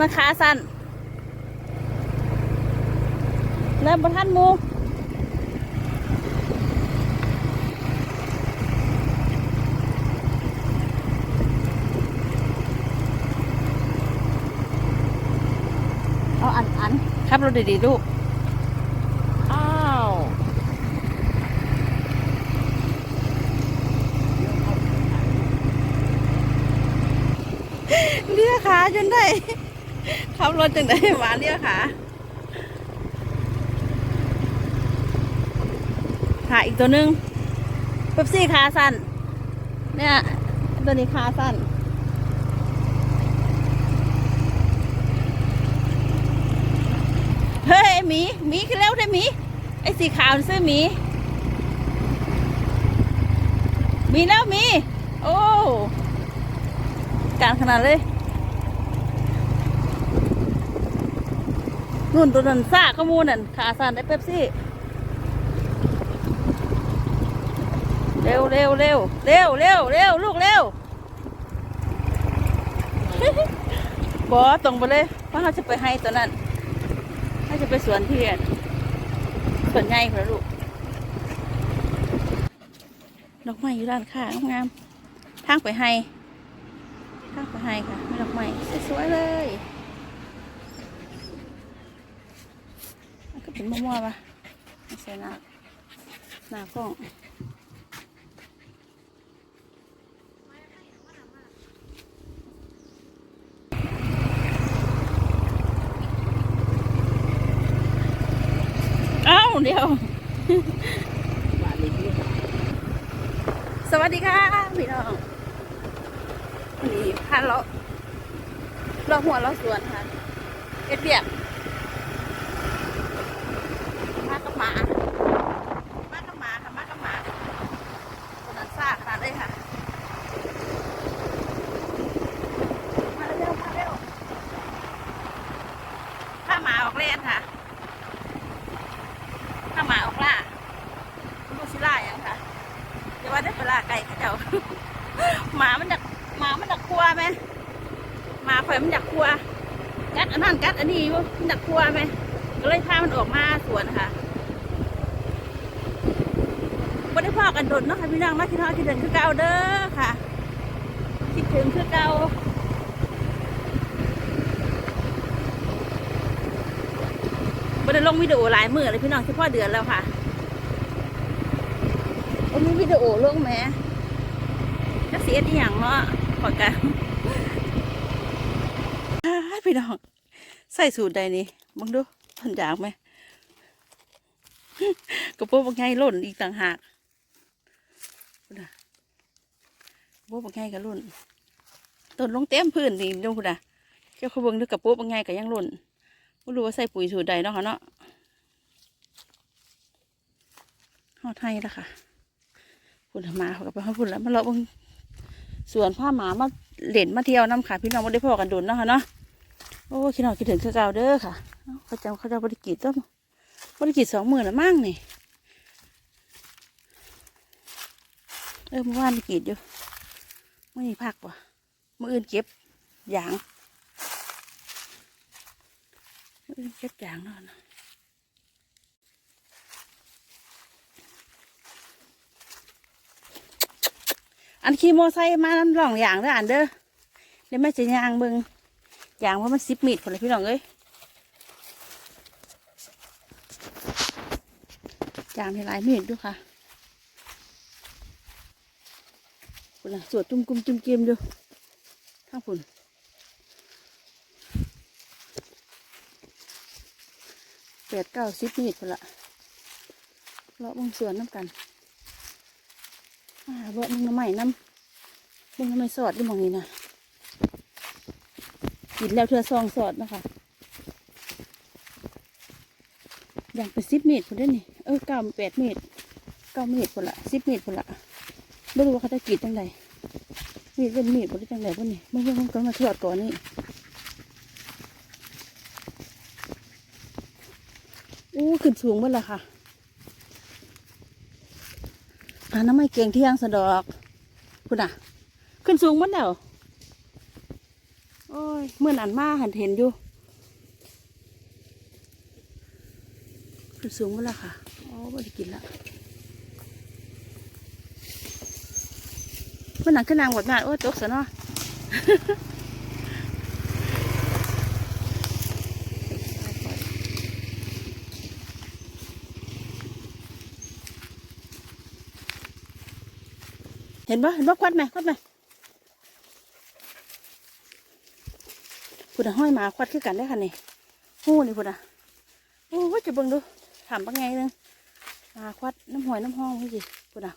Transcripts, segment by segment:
ๆต้นขาสั้นแล้วบนท่านหมูเอาอันอันครับรถดีๆลูกอ้าวเลี้ยขาจนได้ ขับรถจนได้หมาเลี้ยขาขาอีกตัวนึงเป๊ปซี่ขาสั้นเนี่ยตัวนี้ขาสั้นเฮ้ยหมีหมีขึ้นแล้วได้หมีไอ้สีขาวซื้อหมีมีแล้วมี โอ้การขนาดเลย นุ่นตัวนั้นซ่าขมูนั่นขาสั่นได้เป๊ปซี่ เร็วเร็วเร็วเร็วเร็วเร็วลูกเร็วบอตรงไปเลยเพราเราจะไปให้ตัวนั้นเราจะไปสวนเทียนสวนใหญ่ค่ะลูกดอกไม้อยู่ด้านข้างงามทางไปให้ข้างไปให้ค่ะมีดอกไม้สวยๆเลยมันก็ เป็นมั่วๆปะไม่ใช่หน้าหน้ากล้องเอ้าเดียว สวัสดีค่ะพี่น้องนี่พาเราเราหัวเราสวนค่ะเอ็ดเบียกมากับ หมามากับหมาค่ะมากับหมาคนนั้นซ่าขนาดเลยค่ะ มาเร็วมาเร็วถ้าหมาออกเล่นค่ะถ้าหมาออกล่าลูกชิล่าอย่างค่ะเดี๋ยวว่าได้เวลาไก่เขาเจ้าหมามันอยากหมามันอยากกลัวไหมหมาข่อยมันอยากกลัวกัดอันนั้นกัดอันนี้อยู่มันอยากกลัวไหมก็เลยพามันออกมาสวนค่ะ ไม่ได้พ่อกันดนเนาะค่ะพี่น้องมาคิดทอดคิดถึงคือเก่าเด้อค่ะ คิดถึงคือเก่าไม่ได้ลงวิดีโอหลายมือเลยพี่น้องเฉพาะเดือนแล้วค่ะโอ้มีวิดีโอลงไหมนักเสียดีอย่างเนาะขอกันอ้ายพี่น้อง ใส่สูตรใดนี่มึงดูทนอยากไหมกระโปรงบางไงหล่นอีกต่างหากพุ่นน่ะกระ โปรงบางไงก็หล่นต้นลงเต็มพื้นนี่ดูคุณน่ะเจ้าขบิ่งดูกระโปรงบางไงก็ยังหล่นไม่รู้ว่าใส่ปุ๋ยสูตรใดเนาะค่ะเนาะหอดให้แล้วค่ะคุณมาเขาก็ไปให้พุ่นแล้วมาเลาะเบงสวนผ้าหมามาเหล่นมาเที่ยวน้ำค่ะ พี่น้องไม่ได้พอกันดุนเนาะค่ะเนาะโอ้คิดหน่อยคิดถึงเก่าเด้อค่ะเอ้าเขาจะเขาจะบริกิจต้องบริกิจสองหมื่นละมั่งนี่เออเมื่อวานบริกิจอยู่ ไม่มีพักว่ะมื่ออื่นเก็บยางมื่ออื่นเก็บยางนาะนะอันขี่มอไซค์มาลำลองยางเด้ออันเด้อเดี๋ยวแม่จะยางเบิงยางเพราะมันสิบมีดคนเลยพี่น้องเอ้ยยางที่หลายมีดดูค่ะ คุณน่ะสวดจุ่มกุมจุ่มเกมดูข้างฝุ่นแปดเก้าสิบมีดคนละเลาะวงสวนน้ำกันอ่าเบะมึงน้ำใหม่น้ำมึงน้ำใหม่สอดด้วยมองนี้นะกินแล้วเธอซองสอดนะคะอย่างเป็นสิบเมตรคนเด้นี่เออเก้าแปดเมตรเก้าเมตรคนละสิบเมตรคนละไม่รู้ว่าเขาจะกรีดยังไง มีดเป็นมีดบริจังไหนพวกนี้มันมันก็มาทอดก่อนนี่อู้ขึ้นสูงเมื่อละค่ะหาน้ำไม่เก่งเที่ยงสะดอกคุณอะ ขึ้นสูงเมื่อแล้วโอ้ยเมื่อนันมาหันเห็นอยู่ขึ้นสูงเมื่อละค่ะอ้ไม่ได้กินละ มันหนังขึ้นนางหมดงานโอ้ยตกซะเนาะเห็นปะเห็นปะควัดไหมควัดไหมพูดอะห้อยหมาควัดคือกันได้ค่ะนี่หู้นี่พูดอะโอ้ยจะเบิ่งดูถามปังไงนึงหมาควัดน้ำหอยน้ำห้องพี่สิพูดอะ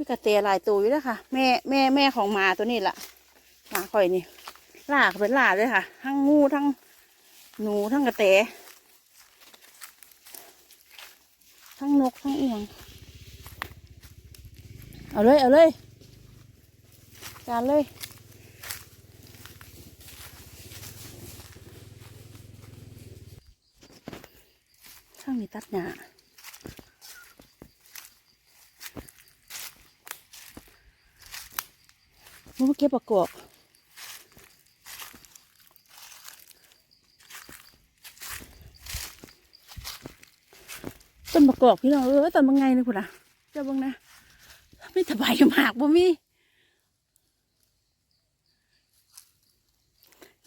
มีกระเตหลายตัวอยู่แล้วค่ะ แม่แม่แม่ของหมาตัวนี้แหละหมาข่อยนี่ล่าเป็นล่าเลยค่ะ ทั้งงูทั้งหนูทั้งกระเตทั้งนกทั้งเอียงเอาเลย เอาเลยจานเลยข้างนี้ตัดหญ้า มันมาเก็บประกอบต้นประกอบพี่น้องเออต้นบางไงนี่คุณอะเจ้าบางนะไม่สบายมากบ่มี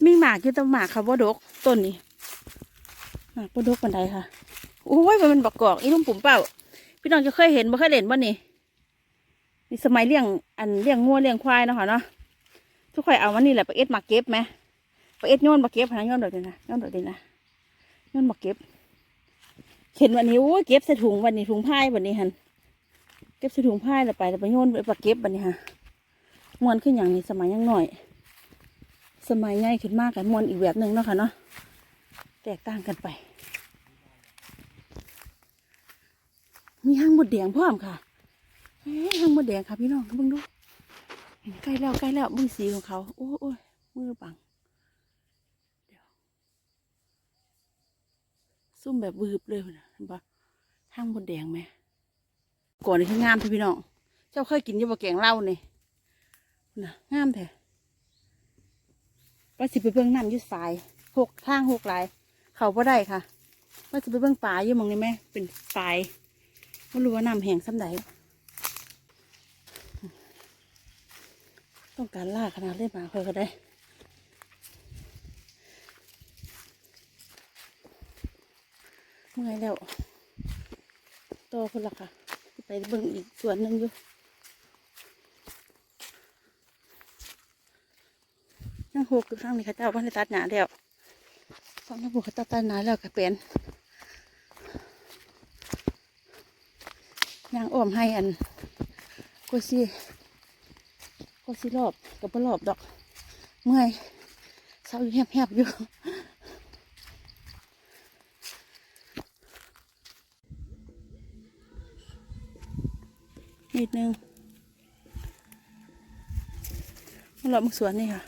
มีหมากอยู่แต่หมากค่ะว่าดกต้นนี้หมากว่าดกปันใดค่ะโอ้ยมันเป็นประกอบอีนุ่มปุ่มเปล่าพี่น้องจะเคยเห็นบ่เคยเห็นบ่นี่ นี่สมัยเลี้ยงอันเลี้ยงงัวเลี้ยงควายเนาะค่ะเนาะทุกคนเอาวันนี้แหละไปเอ็ดมาเก็บไหมไปเอ็ดโยนมาเก็บนะโยนโดดเลยนะโยนโดดเลยนะโยนมาเก็บเห็นวันนี้โอ้ยเก็บใส่ถุงวันนี้ถุงผ้าวันนี้ฮันเก็บใส่ถุงผ้าแล้วไปแล้วไปโยนไปมาเก็บวันนี้ฮะมวนขึ้นอย่างนี้สมัยยังหน่อย สมัยใหญ่ขึ้นมากกันมวนอีกแบบหนึ่งเนาะค่ะเนาะแตกต่างกันไป มีห้างหมดแดงพร้อมค่ะ เฮ้ยห้างมดแดงค่ะพี่น้องเบิ่งดูใกล้แล้วใกล้แล้วมือสีของเขา โอ้ยโอ้มือบังเดี๋ยวซุ่มแบบวืบเลยนะเห็นปะทางบนแดงไหมก่อนนี่คืองามเถอะพี่น้องเจ้าเคยกินยี่บะแกงเล้าเนี่นะงามแท้ว่าสิไปเบิ่งน้ำยุดสายหกทางหกหลาย เขาบ่ได้ค่ะ ว่าสิไปเบิ่งป่ายู่มองนี้ไหมเป็นสายไม่รู้ว่าน้ำแห้งซ้ำใด ต้องการล่าขนาดเล่นหมาเคยก็ได้เมื่อยแล้วโตคนละค่ะ ไปเบิ่งอีกส่วนหนึ่งอยู่ยังหกอยู่ข้างนี้ข้าเจ้าบ้านตัดหนาแล้วฟังน้ำบุกเขาตัดตัดหนาแล้วก็เป็นยางอ้อมให้อันกุซี่ ก็สิรอบกับบ่รอบดอก เมื่อยเศร้าอยู่แหบๆอยู่นิดนึงมารอบมึกสวนนี่ค่ะ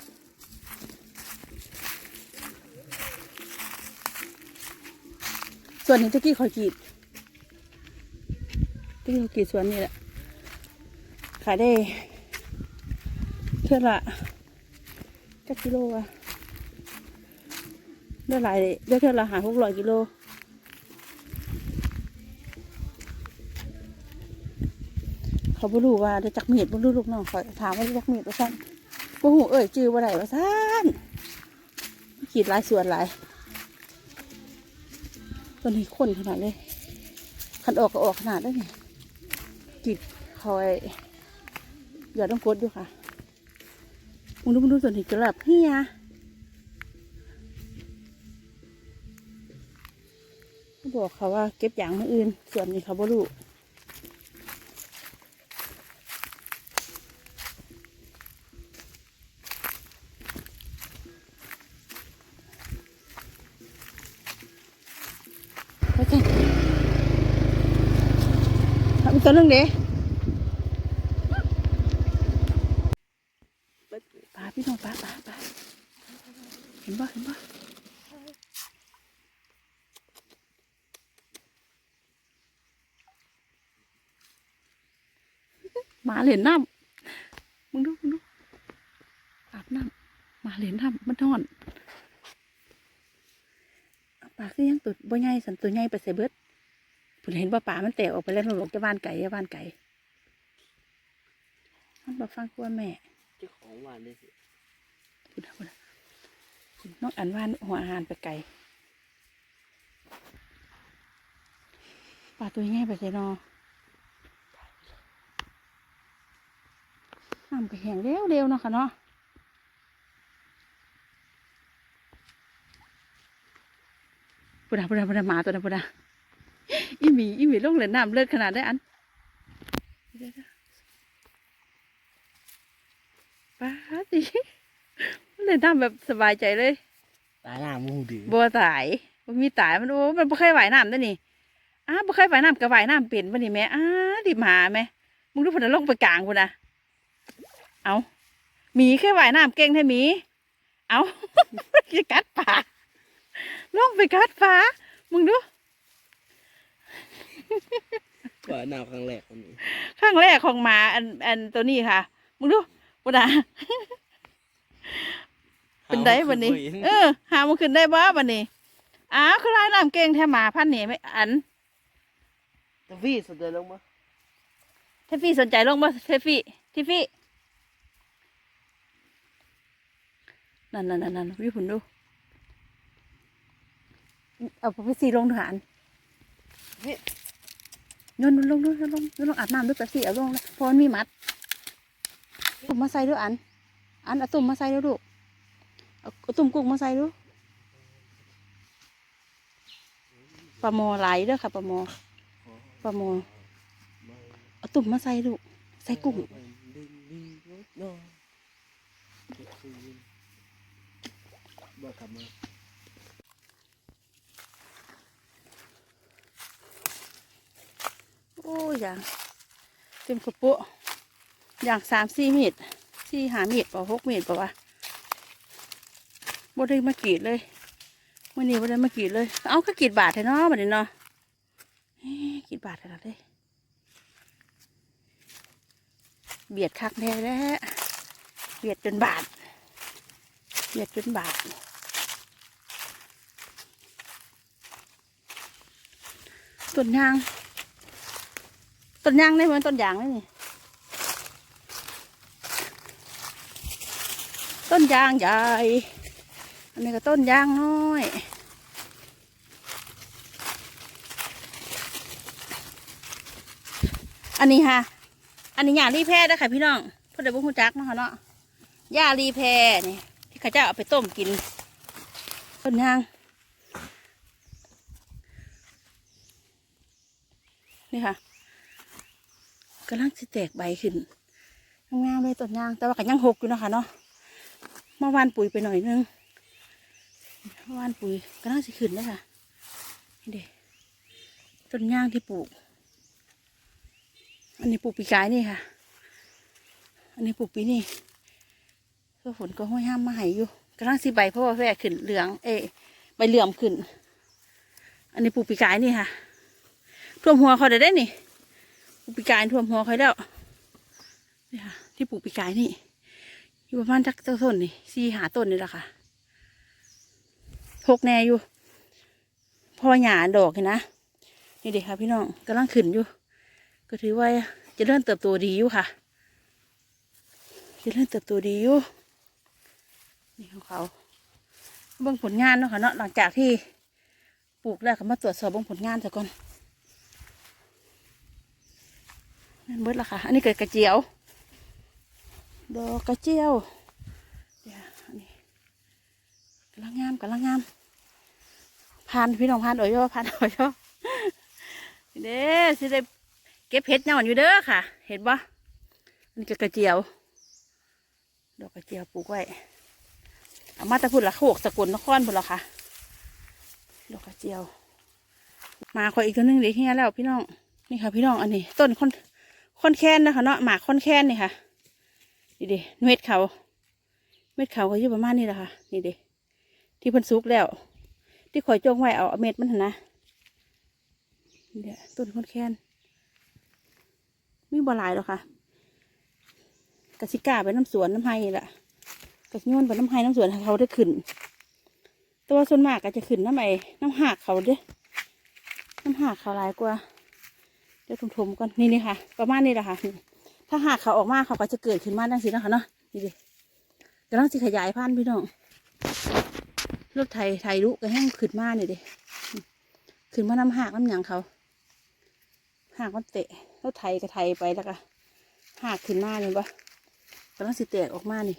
ส่วนนี้ตะกี้คอยกีดตะกี้คอยกีดสวนนี่แหละขายได้ เท่าละจักกิโลวะได้หลายเลยได้เท่าละหาหกร้อยกิโลเขาบ่รู้ว่าได้จักมีดบ่รู้ลูกน้องคอยถามว่าจักมีดว่าสั้นบ่หูเอ่ยจื้อว่าไรว่าสั้นขีดลายส่วนลายตัวนี้ข้นขนาดเลยขันออกก็ออกขนาดได้ไงกีดคอยอย่าต้องกดดูค่ะมึงดูมึงดูส่วนที่ะ ลับเฮียเขาบอกเขาว่าเก็บอย่างมืออื่นส่วนนี้เขาบ่รู้ไปกันทำตัวนึงเด้ พี่น้องปลาปลาปลาเห็นบ่เห็นบ่หมา เหรียญน้ำมึงดูมึงดูอาบน้ำหมาเหรียญน้ำมันนอนปลาคือยังตัวบ่ใหญ่สันตัวใหญ่ไปใส่เบิดผมเห็นว่าปลามันแตกออกไปแล้วหลงจะบ้านไก่จะบ้านไก่มันบอกฟังกลัวแม่เจ้าของหวานเลยสิคุณนะคุณนะคุณน้องอันว่านหัวอาหารไปไกลปลาตัวง่ายไปใส่นอ น้ำก็แห้งเร็วเร็วๆเนาะค่ะเนาะปุ่นนะปุ่นนะปุ่นนะหมาตัวนะปุ่นนะอีหมีอีหมีลงเลยน้ำเลิกขนาดได้อันเดี๋ยวๆป้าดิมันเลยทำแบบสบายใจเลยตาหน้ามูดื้อบัวตายมันมีตายมันโอ้มันบ่เคยว่ายน้ำด้วยนี่อ้าบ่เคยว่ายน้ำกับว่ายน้ำเป็นบ่นี่แม่อ้าดิหมาแม่มึงดูพุ่นนะลงไปกลางพุ่นนะ เอาหมีเคยว่ายน้ำเก่งแท้หมี เอาจะกัดปลาลงไปกัดปลามึงดูว่าหน้าครั้งแรกคนนี้ข้างแรกของหมาอันอันตัวนี้ค่ะ มึงดูพุ่นนะเป็นได้บันนี้ เออ หามันขึ้นได้บ่บันนี้อ้าวคือลายน้ำเก่งแท้หมาพันธุ์นี่ไม่อันตะวี่สนใจลงมาเทฟฟี่สนใจลงบ่เทฟฟี่ทิฟ นั่นนั่นนั่นนั่นวิผุนดู เอาไปสีลงทหารนี่โยนลงดูโยนลงโยนลงอาบน้ำด้วยแป๊บสิเอาลงเลยเพราะมันมีมัดตุ่มมาใส่ด้วยอัน อันเอาตุ่มมาใส่ด้วยลูกเอาเอาตุ่มกุ้งมาใส่ด้วยปลาโมไหลายเด้อค่ะปลาโมปลาโมเอาตุ่มมาใส่ลูกใส่กุ้ง บ่กลับมาโอ้ยย่างเต็มกระปุกอย่างสามสี่เมีดสี่หาเมีดเปล่าหกเมีดเปล่าวะบ่ได้มากีดเลยมื่อนี้บ่ได้มากีดเลย เอาก็กีดบาทเถอะเนาะบัดนี้เนาะกีดบาทเถอะเด้เบียดคักแน่แล้วเบียดจนบาทเบียดจนบาท ต้นยาง ต้นยางได้เหมือนต้นยางเลยนี่ ต้นยางใหญ่ อันนี้ก็ต้นยางน้อย อันนี้ค่ะ อันนี้ยารีแพรได้ค่ะพี่น้องพ่อเดี๋ยวบุ้งจักนะคะเนาะยารีแพรนี่ที่ข้าเจ้าเอาไปต้มกิน ต้นยาง นี่ค่ะกำลังจะแตกใบขึ้นงามเลยต้นยาง แต่ว่าก็ยังหกอยู่เนาะคะเนาะเมื่อวานปุ๋ยไปหน่อยนึงเมื่อวานปุ๋ยกำลังจะขึ้นเลยค่ะนี่เด็ต้นยางที่ปลูก อันนี้ปลูกปีกายนี่ค่ะ อันนี้ปลูกปีนี่ก็ฝนก็ห้อยห้ามมาใหายอยู่กำลังสิใบเพราะว่าแฝกขึ้นเหลือง เอใบเหลื่อมขึ้น อันนี้ปลูกปีกายนี่ค่ะ ท่วมหัวเขาได้ได้นี่ปลูกปีกายท่วมหัวเขาแล้วนี่ค่ะที่ปลูกปีกายนี่ อยู่ประมาณจักต้นนี่สี่หาต้นนี่แหละค่ะหกแน่อยู่พอหยาดอกเห็นนะนี่เด็กค่ะพี่น้องกำลังขึ้นอยู่ ก็ถือว่าจะเริ่มเติบโตดีอยู่ค่ะจะเริ่มเติบโตดีอยู่นี่ของเขาเบิ่งผลงานเนาะค่ะเนาะหลังจากที่ปลูกแล้วก็มาตรวจสอบเบิ่งผลงานซะก่อน นั่นเบิดละค่ะ อันนี้เกิดกระเจียว ดอกกระเจียวเดี๋ยวอันนี้กำลังงามกำลังงามผ่านพี่น้องผ่านโอ้ยผ่านโอ้ยเด้สิได้เก็บเห็ดเน่าอยู่เด้อค่ะ เห็นปะอันนี้ก็กระเจียว ดอกกระเจียวปลูกไว้เอามาตะพุ่นละโขกสกุลนครพุ่นละค่ะ ดอกกระเจียว มาขออีกตัวหนึงเดี๋ยวเฮียแล้วพี่น้อง นี่ค่ะพี่น้องอันนี้ ต้นคน ค่อนแค้นนะคะเนาะหมากค่อนแค้นนี่ค่ะนี่ดิเม็ดเขาเม็ดเขาก็อยู่ประมาณนี้แหละค่ะนี่เด้ที่พิ่นสุกแล้ว ที่ข่อยจงไว้เอาเม็ดมันนนะนี่เด้ต้นคนแค้นมีบ่หลายหรอกค่ะกะสิก้าไปน้ำสวนน้ำไห้นี่แหละกะสิโยนไปน้ำไห้น้ำสวนเขาได้ขึ้นแต่ว่าส่วนมากก็จะขึ้นน้ำไอ้น้ำหากเขาเด้น้ำหากเขาหลายกว่า ดี๋ยวถมๆก่อนนี่นี่ค่ะ ประมาณนี้แหละค่ะ ถ้าหากเขาออกมาเขาก็จะเกิดขึ้นมาดังสินะคะเนาะนี่ดิกำลังสิขยายพันธุ์พี่น้องรถไทยไทยลุก็แห้งขึ้นมาเนี่ยดิขึ้นมาน้ำหากน้ำหยังเขาหากมันเตะรถไทยก็ไทยไปแล้วก็หากขึ้นมาเนี่ยปะกำลังสิแตกออกมานี่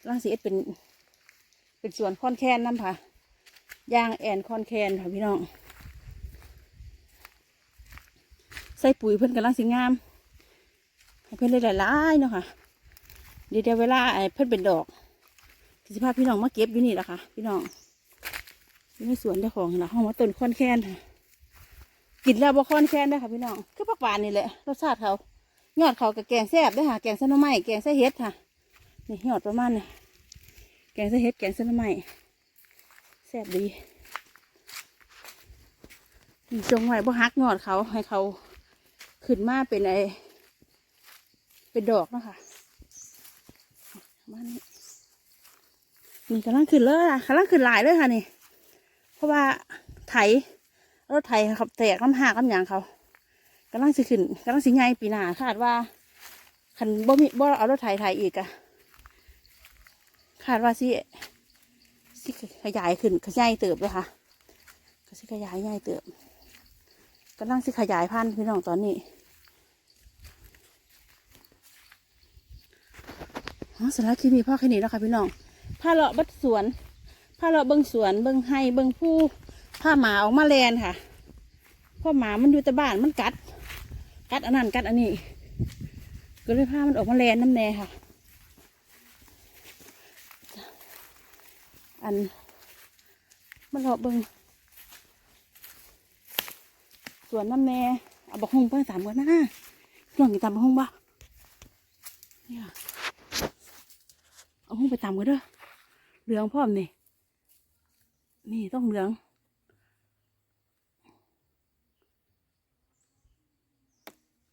กำลังสิเอ็ดเป็น เป็นส่วนคอนแค้นน้ำค่ะยางแอนคอนแค้นค่ะพี่น้อง ใส่ปุ๋ยเพิ่นกำลังสิงามให้เพิ่นได้หลายๆเนาะค่ะ เดี๋ยวเดี๋ยวเวลาไอ้เพิ่นเป็นดอกสิพาพพี่น้องมาเก็บอยู่นี่แหละค่ะ พี่น้องอยู่ในสวนเจ้าของนี่ล่ะห้องว่าต้นคอนแค้นค่ะกินแล้วบ่คอนแค้นได้ค่ะพี่น้องคือผักหวานนี่แหละรสชาติเขายอดเขากับแกงแซ่บได้ค่ะแกงเส้นไม้แกงไส้เห็ดค่ะนี่ยอดประมาณนี้แกงเส้นเห็ดแกงเส้นไม้แซ่บดีจงไว้บ่ฮักยอดเขาให้เขา ขึ้นมาเป็นไอเป็นดอกเนาะค่ะมานี้นี่กำลังขึ้นเลยอะกำลังขึ้นหลายเลยค่ะนี่ เพราะว่าไถรถไถขับแตกน้ำหักน้ำหยางเขากำลังสิขึ้นกำลังสิใหญ่ปีหน้าคาดว่าคันบ่มีบ่เอารถไถไถอีกอะคาดว่าสิสิขยายขึ้นขยายเติบเลยค่ะก็สิขยายใหญ่เติบ กำลังสิขยายพันธุ์พี่น้องตอนนี้อ๋อสำหรับคลิปนี้พ่อแค่นี้แล้วค่ะพี่น้องผ้าเลาะบัดสวนผ้าเลาะเบิ้งสวนเบิ้งไห้เบิ้งผู้ผ้าหมาออกมาแลนค่ะเพราะหมามันอยู่แต่บ้านมันกัด กัดอันนั้นกัดอันนี้ ก็เลยพามันออกมาแลนน้ำแน่ค่ะ อันมันเลาะเบิงส วนน้ำแม่เอาบักฮุงไปสามกันนะลองกินตามบักฮุงบ่เนี่ยเอาฮุงไปตามกันเด้อเหลืองพร้อมนี่นี่ต้องเหลือง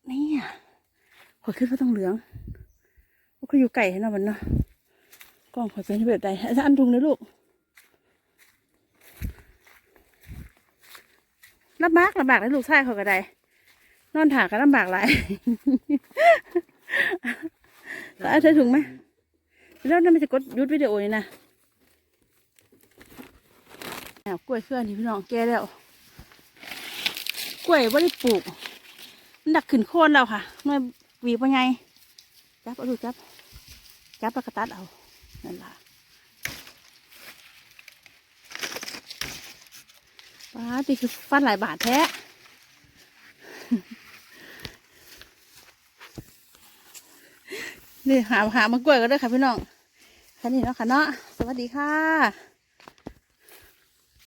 นี่อะขอยขึ้นว่าต้องเหลืองว่าคือยู่ไก่ให้นะมันเนาะกล้องขอยเป็นแบบใดอาจารย์ดุงเลยลูก ลำบากลำบากเลยลูกชายเขาก็ได้นอนถาก็ลำบากหลายแล้วเอาเธอถุงไหมแล้วนั่นมันจะกดยุดวิดีโอนี่นะแอบกล้วยเคลื่อนที่พี่น้องแก่แล้วกล้วยว่าได้ปลูกมันดักขึ้นโคนแล้วค่ะหน่วยหวีปะไงจับเอาดูจับจับแล้วก็ตัดเอานั่นล่ะ ป้าตีคือฟันหลายบาทแท้นี่หาหามากล้วยก็ได้ค่ะพี่น้องแค่นี้เนาะค่ะเนาะสวัสดีค่ะ